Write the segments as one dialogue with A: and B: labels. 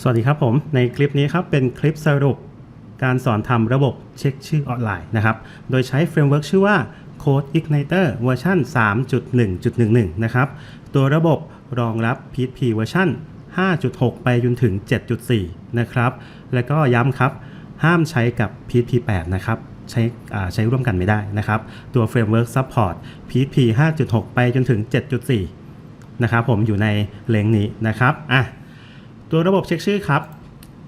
A: สวัสดีครับผมในคลิปนี้ครับเป็นคลิปสรุปการสอนทำระบบเช็คชื่อออนไลน์นะครับ โดยใช้เฟรมเวิร์กชื่อว่า Code Igniter เวอร์ชัน3.1.11 นะครับ ตัวระบบรองรับ PHP เวอร์ชัน5.6 ไปจนถึง 7.4 นะครับ แล้วก็ย้ำครับ ห้ามใช้กับ PHP 8 นะครับ ใช้ใช้ร่วมกันไม่ได้นะครับ ตัวเฟรมเวิร์ก Support PHP 5.6 ไปจนถึง 7.4 นะครับผมอยู่ในเลงนี้นะครับ อะ ตัวระบบเช็คชื่อครับ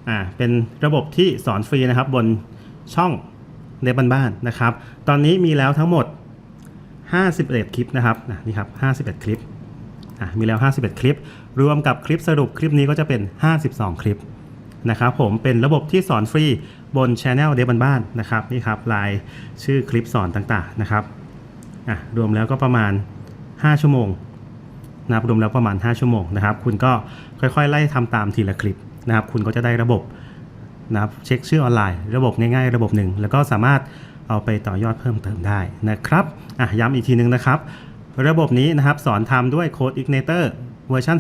A: อ่าเป็นระบบที่สอนฟรีนะครับบนช่องในบ้านๆนะครับ ตอนนี้มีแล้วทั้งหมด 51 คลิปนะครับนี่ครับ51 คลิปอะมีแล้ว 51 คลิป รวมกับคลิปสรุปคลิปนี้ก็จะเป็น 52 คลิปนะครับผมเป็นระบบที่สอนฟรีบน Channel เดบันบ้านนะครับนี่ครับลายชื่อคลิปสอนต่างๆนะครับอะรวมแล้วก็ประมาณ 5 ชั่วโมง นะครับรวมแล้วประมาณ 5 ชั่วโมงนะครับ คุณก็ค่อยๆ ไล่ทำตามทีละคลิปนะครับ คุณก็จะได้ระบบนะครับเช็คชื่อออนไลน์ ระบบง่ายๆ ระบบหนึ่ง แล้วก็สามารถเอาไปต่อยอดเพิ่มเติมได้นะครับอะย้ำอีกทีนึงนะครับ ระบบนี้นะครับสอนทำด้วย Code Igniter เวอร์ชัน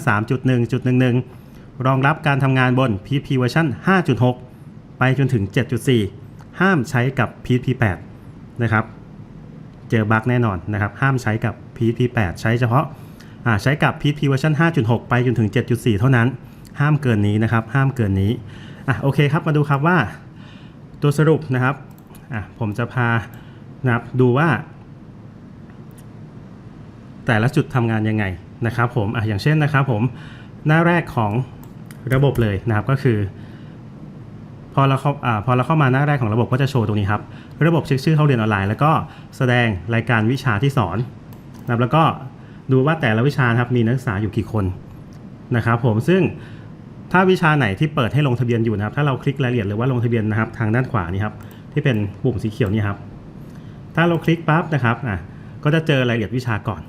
A: 3.1.11 รองรับการทำงานบน PHP เวอร์ชัน5.6 ไปจนถึง 7.4 ห้ามใช้กับ PHP 8 นะครับ เจอบั๊กแน่นอนนะครับ ห้ามใช้กับ PHP 8 ใช้เฉพาะ ใช้กับ PHP เวอร์ชัน5.6 ไปจนถึง 7.4 เท่านั้น ห้ามเกินนี้นะครับ ห้ามเกินนี้อะโอเคครับ มาดูครับว่าตัวสรุปนะครับอะผมจะพานะครับดูว่า แต่ละจุดทำงานยังไงนะครับผมอะอย่างเช่นนะครับผมหน้าแรกของระบบเลยนะครับก็คือพอเราเข้าอ่าพอเราเข้ามาหน้าแรกของระบบก็จะโชว์ตรงนี้ครับ ระบบเช็คชื่อเข้าเรียนออนไลน์ แล้วก็แสดงรายการวิชาที่สอนนะครับแล้วก็ ดูว่าแต่ละวิชาครับมีนักศึกษาอยู่กี่คนนะครับผมซึ่งถ้าวิชาไหนที่เปิดให้ลงทะเบียนอยู่นะครับ ถ้าเราคลิกรายละเอียดหรือว่าลงทะเบียนนะครับ ทางด้านขวานี่ครับที่เป็นปุ่มสีเขียวนี่ครับ ถ้าเราคลิกปั๊บนะครับอะก็จะเจอรายละเอียดวิชาก่อน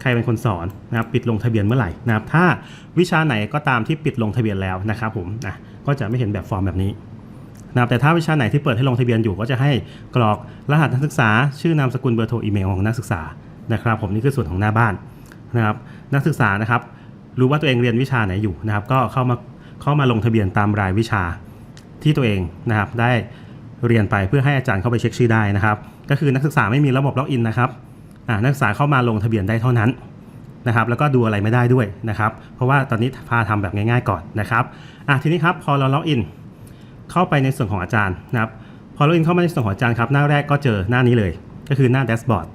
A: ใครเป็นคนสอนนะครับปิดลงทะเบียนเมื่อไหร่นะครับ ถ้าวิชาไหนก็ตามที่ปิดลงทะเบียนแล้วนะครับผมนะก็จะไม่เห็นแบบฟอร์มแบบนี้นะครับแต่ถ้าวิชาไหนที่เปิดให้ลงทะเบียนอยู่ก็จะให้กรอกรหัสนักศึกษา ชื่อนามสกุลเบอร์โทรอีเมลของนักศึกษานะครับ ผมนี่คือส่วนของหน้าบ้าน นะครับนักศึกษานะครับรู้ว่าตัวเองเรียนวิชาไหนอยู่นะครับ ก็เข้ามาเข้ามาลงทะเบียนตามรายวิชาที่ตัวเองนะครับ ได้เรียนไปเพื่อให้อาจารย์เข้าไปเช็คชื่อได้นะครับ ก็คือนักศึกษาไม่มีระบบล็อกอินนะครับนักศึกษาเข้ามาลงทะเบียนได้เท่านั้นนะครับ แล้วก็ดูอะไรไม่ได้ด้วยนะครับ เพราะว่าตอนนี้พาทำแบบง่ายๆก่อนนะครับอะทีนี้ครับพอเราล็อกอินเข้าไปในส่วนของอาจารย์นะครับพอล็อกอินเข้ามาในส่วนของอาจารย์ครับหน้าแรกก็เจอหน้านี้เลย ก็คือหน้าแดชบอร์ด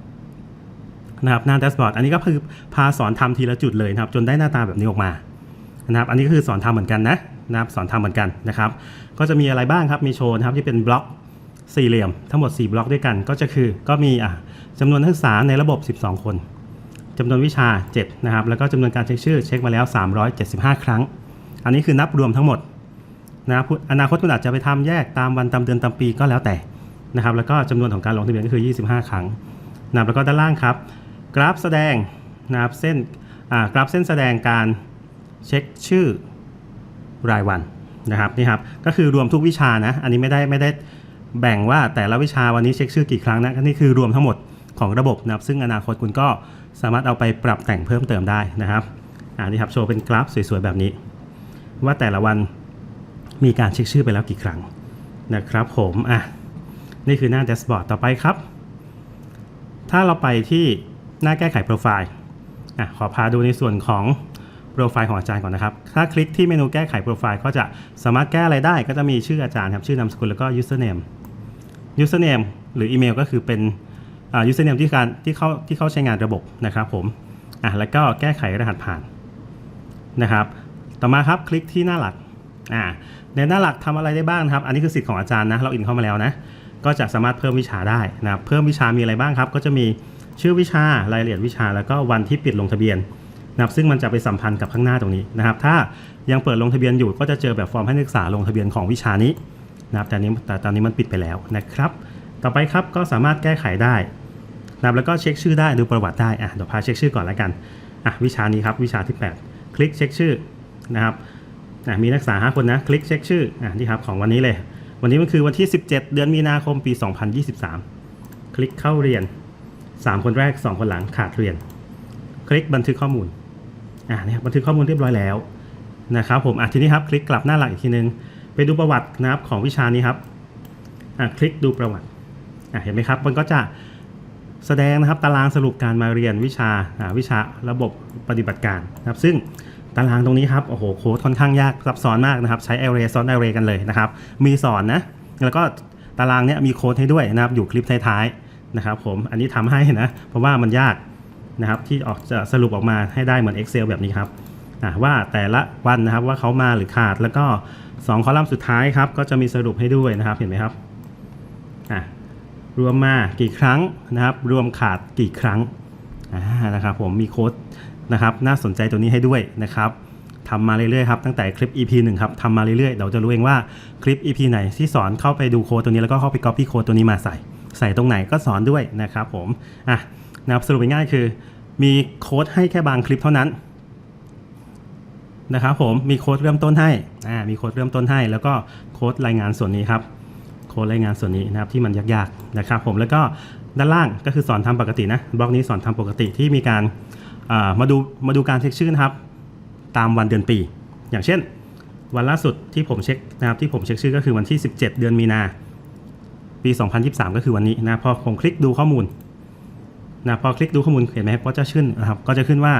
A: นะครับหน้าแดชบอร์ดอันนี้ก็คือพาสอนทำทีละจุดเลยนะครับ จนได้หน้าตาแบบนี้ออกมานะครับ อันนี้ก็คือสอนทำเหมือนกันนะนะครับสอนทำเหมือนกันนะครับ ก็จะมีอะไรบ้างครับมีโชว์นะครับที่เป็นบล็อกสี่เหลี่ยมทั้งหมด 4 บล็อกด้วยกันก็จะคือก็มีอะจำนวนนักศึกษาในระบบ 12 คนจำนวนวิชา 7 นะครับ แล้วก็จำนวนการเช็คชื่อเช็คมาแล้ว 375 ครั้ง อันนี้คือนับรวมทั้งหมดนะครับอนาคตคุณอาจจะไปทำแยกตามวันตามเดือนตามปีก็แล้วแต่นะครับแล้วก็จำนวนของการลงทะเบียนก็คือ 25 ครั้งนะครับแล้วก็ด้านล่างครับ กราฟแสดงนะครับเส้นกราฟเส้นแสดงการเช็คชื่อรายวันนะครับนี่ครับก็คือรวมทุกวิชานะอันนี้ไม่ได้ไม่ได้แบ่งว่าแต่ละวิชาวันนี้เช็คชื่อกี่ครั้งนะนี่คือรวมทั้งหมดของระบบนะครับ ซึ่งอนาคตคุณก็สามารถเอาไปปรับแต่งเพิ่มเติมได้นะครับอ่านี่ครับโชว์เป็นกราฟสวยๆแบบนี้ ว่าแต่ละวันมีการเช็คชื่อไปแล้วกี่ครั้งนะครับผมอะนี่คือหน้าแดชบอร์ดต่อไปครับ ถ้าเราไปที่ หน้าแก้ไขโปรไฟล์อะขอพาดูในส่วนของโปรไฟล์ของอาจารย์ก่อนนะครับ ถ้าคลิกที่เมนูแก้ไขโปรไฟล์ก็จะสามารถแก้อะไรได้ก็จะมีชื่ออาจารย์ครับ ชื่อนามสกุลแล้วก็ username username หรืออีเมลก็คือเป็น username ที่การที่เขาที่เขาใช้งานระบบนะครับผมอะแล้วก็แก้ไขรหัสผ่านนะครับ ต่อมาครับคลิกที่หน้าหลักอ่าในหน้าหลักทำอะไรได้บ้างครับ อันนี้คือสิทธิ์ของอาจารย์นะ เราอินเข้ามาแล้วนะ ก็จะสามารถเพิ่มวิชาได้นะเพิ่มวิชามีอะไรบ้างครับ ก็จะมี ชื่อวิชารายละเอียดวิชา แล้วก็วันที่ปิดลงทะเบียนนะครับซึ่งมันจะไปสัมพันธ์กับข้างหน้าตรงนี้นะครับ ถ้ายังเปิดลงทะเบียนอยู่ก็จะเจอแบบฟอร์มให้นักศึกษาลงทะเบียนของวิชานี้นะครับแต่นี้แต่ตอนนี้มันปิดไปแล้วนะครับ ต่อไปครับก็สามารถแก้ไขได้นะครับแล้วก็เช็คชื่อได้ดูประวัติได้อะเดี๋ยวพาเช็คชื่อก่อนแล้วกันอะวิชานี้ครับวิชาที่ 8 คลิกเช็คชื่อนะครับอะมีนักศึกษา5คนนะคลิกเช็คชื่ออะนี่ครับของวันนี้เลย วันนี้มันคือวันที่ 17 เดือนมีนาคมปี 2023 คลิกเข้าเรียน 3 คนแรก 2 คนหลังขาดเรียน คลิกบันทึกข้อมูลอ่านี่ครับบันทึกข้อมูลเรียบร้อยแล้วนะครับผมอะทีนี้ครับคลิกกลับหน้าหลักอีกทีนึง ไปดูประวัตินะครับของวิชานี้ครับอะคลิกดูประวัติอะเห็นไหมครับมันก็จะแสดงนะครับตารางสรุปการมาเรียนวิชาอ่าวิชาระบบปฏิบัติการนะครับ ซึ่งตารางตรงนี้ครับโอ้โหโค้ดค่อนข้างยากซับซ้อนมากนะครับ ใช้ array ซ้อน array กันเลยนะครับ มีสอนนะ แล้วก็ตารางเนี้ยมีโค้ดให้ด้วยนะครับ อยู่คลิปท้ายๆ นะครับผมอันนี้ทำให้นะ เพราะว่ามันยากนะครับที่ออกจะสรุปออกมาให้ได้เหมือน Excel แบบนี้ครับว่าแต่ละวันนะครับว่าเขามาหรือขาดแล้วก็ 2 คอลัมน์สุดท้ายครับก็จะมีสรุปให้ด้วยนะครับเห็นไหมครับอะรวมมากี่ครั้งนะครับ รวมขาดกี่ครั้งอ่านะครับผมมีโค้ดนะครับน่าสนใจตัวนี้ให้ด้วยนะครับทำมาเรื่อยๆครับตั้งแต่คลิป EP 1ครับทำมาเรื่อยๆเดี๋ยวจะรู้เองว่าคลิป EP ไหนที่สอนเข้าไปดูโค้ดตัวนี้แล้วก็เข้าไป copy โค้ดตัวนี้มาใส่ ใส่ตรงไหนก็สอนด้วยนะครับผมอะนะครับสรุปง่ายๆคือ มีโค้ดให้แค่บางคลิปเท่านั้นนะครับผมมีโค้ดเริ่มต้นให้อ่ามีโค้ดเริ่มต้นให้ แล้วก็โค้ดรายงานส่วนนี้ครับโค้ดรายงานส่วนนี้นะครับที่มันยากๆนะครับผมแล้วก็ด้านล่างก็คือสอนทำปกตินะบล็อกนี้สอนทำปกติที่มีการมาดูมาดูการเช็คชื่อนะครับ ตามวันเดือนปี อย่างเช่น วันล่าสุดที่ผมเช็คนะครับที่ผมเช็คชื่อก็คือวันที่ 17 เดือนมีนา ปี 2023 ก็คือวันนี้นะพอผมคลิกดูข้อมูลนะพอคลิกดูข้อมูลเห็นไหมก็จะขึ้นนะครับก็จะขึ้นว่า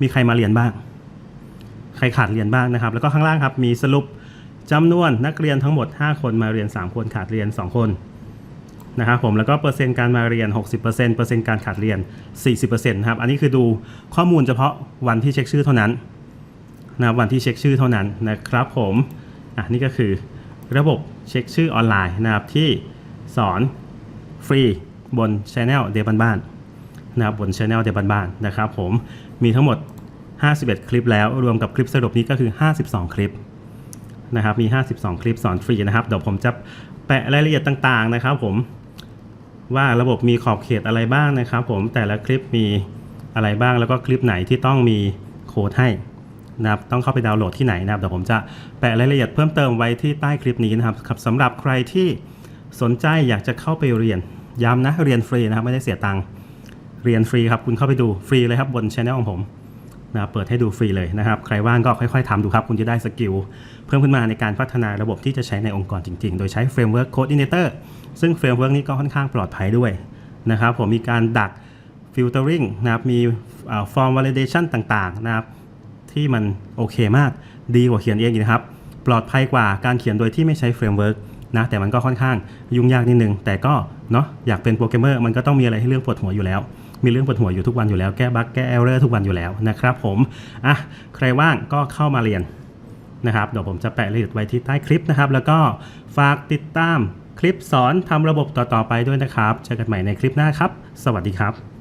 A: มีใครมาเรียนบ้าง ใครขาดเรียนบ้างนะครับ แล้วก็ข้างล่างครับมีสรุปจำนวนนักเรียนทั้งหมด 5 คนมาเรียน 3 คนขาดเรียน 2 คนนะครับผมแล้วก็เปอร์เซ็นต์การมาเรียน 60%เปอร์เซ็นต์การขาดเรียน 40%นะครับอันนี้คือดูข้อมูลเฉพาะวันที่เช็คชื่อเท่านั้นนะวันที่เช็คชื่อเท่านั้นนะครับผมอะนี่ก็คือระบบเช็คชื่อออนไลน์นะครับที่ สอนฟรีบน Channel เดบันบ้านนะครับบน Channel เดบันบ้านนะครับผมมีทั้งหมด 51 คลิปแล้วรวมกับคลิปสรุปนี้ก็คือ 52 คลิปนะครับมี 52 คลิปสอนฟรีนะครับเดี๋ยวผมจะแปะรายละเอียดต่างๆนะครับผมว่าระบบมีขอบเขตอะไรบ้างนะครับ ผมแต่ละคลิปมีอะไรบ้างแล้วก็คลิปไหนที่ต้องมีโค้ดให้นะครับต้องเข้าไปดาวน์โหลดที่ไหนนะครับเดี๋ยวผมจะแปะรายละเอียดเพิ่มเติมไว้ที่ใต้คลิปนี้นะครับสำหรับใครที่ สนใจอยากจะเข้าไปเรียน ย้ำนะเรียนฟรีนะครับไม่ได้เสียตังค์เรียนฟรีครับคุณเข้าไปดูฟรีเลยครับบนช anel ของผมนะครับเปิดให้ดูฟรีเลยนะครับ ใครว่างก็ค่อยๆทำดูครับ คุณจะได้สกิลเพิ่มขึ้นมาในการพัฒนาระบบที่จะใช้ในองค์กรจริงๆ โดยใช้เฟรมเวิร์ก Coordinator ซึ่งเฟรมเวิร์กนี้ก็ค่อนข้างปลอดภัยด้วยนะครับผมมีการดัก filtering นะครับมีอ่า form validation ต่างๆนะครับที่มันโอเคมากดีกว่าเขียนเองนะครับ ปลอดภัยกว่าการเขียนโดยที่ไม่ใช้เฟรมเวิร์ก นะแต่มันก็ค่อนข้างยุ่งยากนิดนึง แต่ก็เนาะอยากเป็นโปรแกรมเมอร์มันก็ต้องมีอะไรให้เรื่องปวดหัวอยู่แล้ว มีเรื่องปวดหัวอยู่ทุกวันอยู่แล้วแก้บั๊กแก้เอเรอร์ทุกวันอยู่แล้วนะครับผมอะใครว่างก็เข้ามาเรียนนะครับเดี๋ยวผมจะแปะรายละเอียดไว้ที่ใต้คลิปนะครับ แล้วก็ฝากติดตามคลิปสอนทำระบบต่อๆไปด้วยนะครับ เจอกันใหม่ในคลิปหน้าครับ สวัสดีครับ